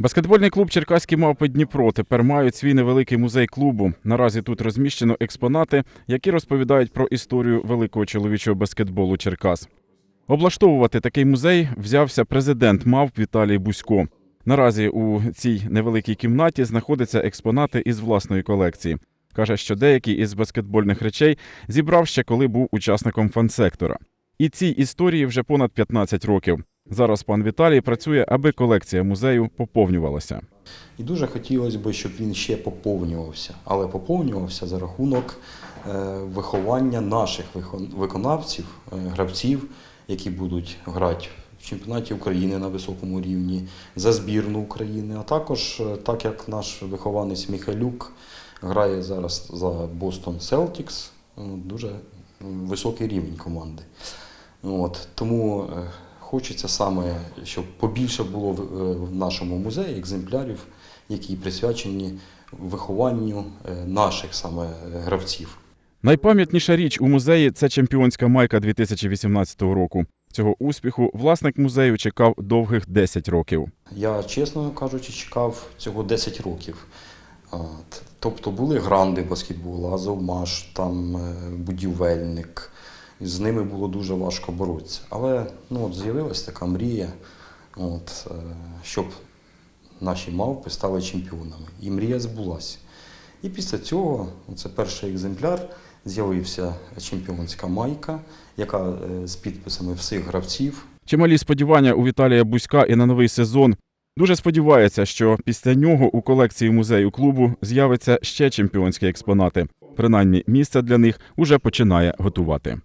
Баскетбольний клуб Черкаські мавпи Дніпро тепер мають свій невеликий музей клубу. Наразі тут розміщено експонати, які розповідають про історію великого чоловічого баскетболу Черкас. Облаштовувати такий музей взявся президент мавп Віталій Бусько. Наразі у цій невеликій кімнаті знаходяться експонати із власної колекції. Каже, що деякі із баскетбольних речей зібрав ще коли був учасником фан-сектора. І цій історії вже понад 15 років. Зараз пан Віталій працює, аби колекція музею поповнювалася. І дуже хотілося б, щоб він ще поповнювався, але поповнювався за рахунок е, виховання наших виконавців, е, гравців, які будуть грати в чемпіонаті України на високому рівні, за збірну України, а також е, так як наш вихованець Міхалюк грає зараз за Бостон Celtics, е, дуже високий рівень команди. От, тому хочеться саме, щоб побільше було в, е, нашому музеї екземплярів, які присвячені вихованню е, наших саме гравців. Найпам'ятніша річ у музеї це чемпіонська майка 2018 року. Цього успіху власник музею чекав довгих 10 років. Я, чесно кажучи, чекав цього 10 років. Тобто були гранди баскетболу, Азовмаш, там е, будівельник. З ними було дуже важко боротися. Але ну, от з'явилася така мрія, от, е, щоб наші мавпи стали чемпіонами. І мрія збулася. І після цього, це перший екземпляр, з'явився чемпіонська майка, яка е, з підписами всіх гравців, Чималі сподівання у Віталія Буська і на новий сезон. Дуже сподівається, що після нього у колекції музею клубу з'явиться ще чемпіонські експонати. Принаймні, місце для них уже починає готувати.